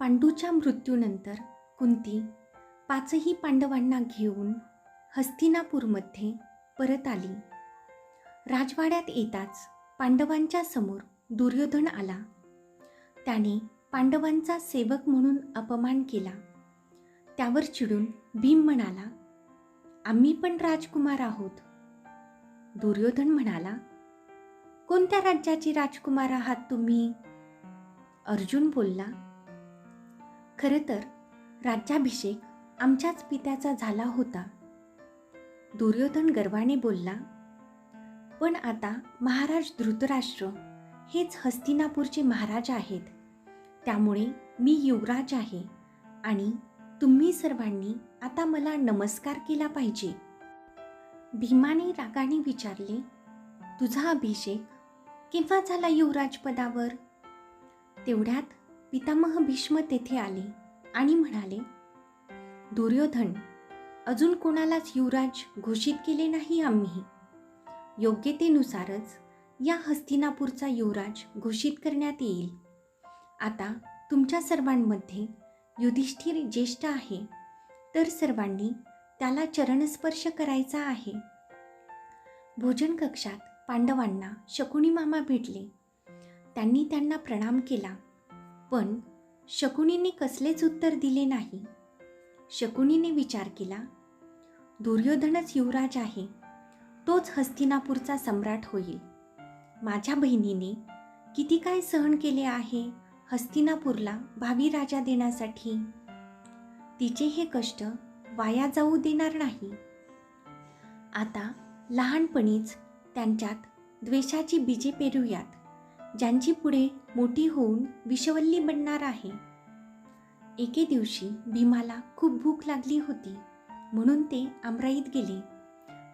पांडूच्या मृत्यूनंतर कुंती पाचही पांडवांना घेऊन हस्तिनापूरमध्ये परत आली. राजवाड्यात येताच पांडवांच्या समोर दुर्योधन आला. त्याने पांडवांचा सेवक म्हणून अपमान केला. त्यावर चिडून भीम म्हणाला आम्ही पण राजकुमार आहोत. दुर्योधन म्हणाला कोणत्या राज्याचे राजकुमार आहात तुम्ही? अर्जुन बोलला खरं तर राज्याभिषेक आमच्याच पित्याचा झाला होता. दुर्योधन गर्वाने बोलला पण आता महाराज धृतराष्ट्र हेच हस्तिनापूरचे महाराज आहेत. त्यामुळे मी युवराज आहे आणि तुम्ही सर्वांनी आता मला नमस्कार केला पाहिजे. भीमाने रागाने विचारले तुझा अभिषेक केव्हा झाला युवराज पदावर तेवढ्यात पितामह भीष्म तेथे आले आणि म्हणाले दुर्योधन अजून कोणालाच युवराज घोषित केले नाही आम्ही. योग्यतेनुसारच या हस्तिनापूरचा युवराज घोषित करण्यात येईल. आता तुमच्या सर्वांमध्ये युधिष्ठिर ज्येष्ठ आहे तर सर्वांनी त्याला चरणस्पर्श करायचा आहे. भोजन कक्षात पांडवांना शकुनी मामा भेटले. त्यांनी त्यांना प्रणाम केला पण शकुनीने कसलेच उत्तर दिले नाही. शकुनीने विचार केला दुर्योधनच युवराज आहे तोच हस्तिनापूरचा सम्राट होईल. माझ्या बहिणीने किती काय सहन केले आहे हस्तिनापूरला भावी राजा देण्यासाठी? तिचे हे कष्ट वाया जाऊ देणार नाही. आता लहानपणीच त्यांच्यात द्वेषाची बीजे पेरूयात. ज्यांची पुढे मोठी होऊन विषवल्ली बनणार आहे. एके दिवशी भीमाला खूप भूक लागली होती म्हणून ते आमराईत गेले.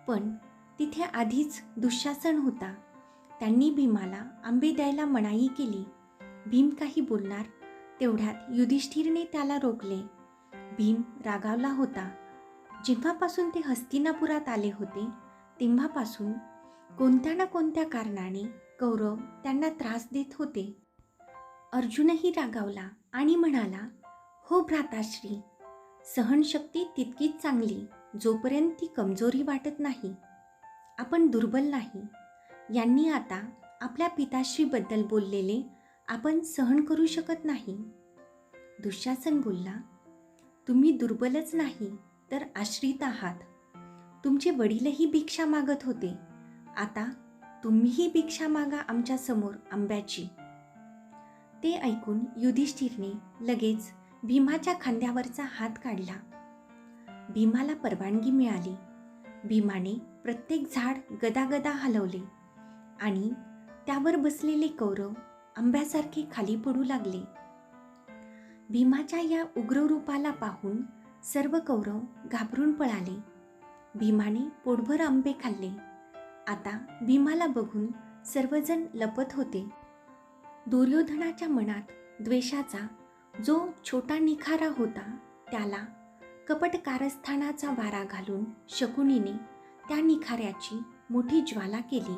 पण तिथे आधीच दुःशासन होता. त्यांनी भीमाला आंबे द्यायला मनाई केली. भीम काही बोलणार तेवढ्यात युधिष्ठिरने त्याला रोखले. भीम रागावला होता. जेव्हापासून ते हस्तिनापुरात आले होते तेव्हापासून कोणत्या ना कोणत्या कारणाने कौरव त्यांना त्रास देत होते. अर्जुनही रागावला आणि म्हणाला हो भ्राताश्री सहनशक्ती तितकीच चांगली जोपर्यंत ती कमजोरी वाटत नाही. आपण दुर्बल नाही. यांनी आता आपल्या पिताश्रीबद्दल बोललेले आपण सहन करू शकत नाही. दुःशासन बोलला तुम्ही दुर्बलच नाही तर आश्रित आहात. तुमचे वडीलही भिक्षा मागत होते. आता तुम्हीही भिक्षा मागा आमच्यासमोर आंब्याची. ते ऐकून युधिष्ठिरने लगेच भीमाच्या खांद्यावरचा हात काढला. भीमाला परवानगी मिळाली. भीमाने प्रत्येक झाड गदागदा हलवले आणि त्यावर बसलेले कौरव आंब्यासारखे खाली पडू लागले. भीमाच्या या उग्र रूपाला पाहून सर्व कौरव घाबरून पळाले. भीमाने पोटभर आंबे खाल्ले. आता भीमाला बघून सर्वजण लपत होते. दुर्योधनाच्या मनात द्वेषाचा जो छोटा निखारा होता त्याला कपट कारस्थानाचा वारा घालून शकुनीने त्या निखाऱ्याची मोठी ज्वाला केली.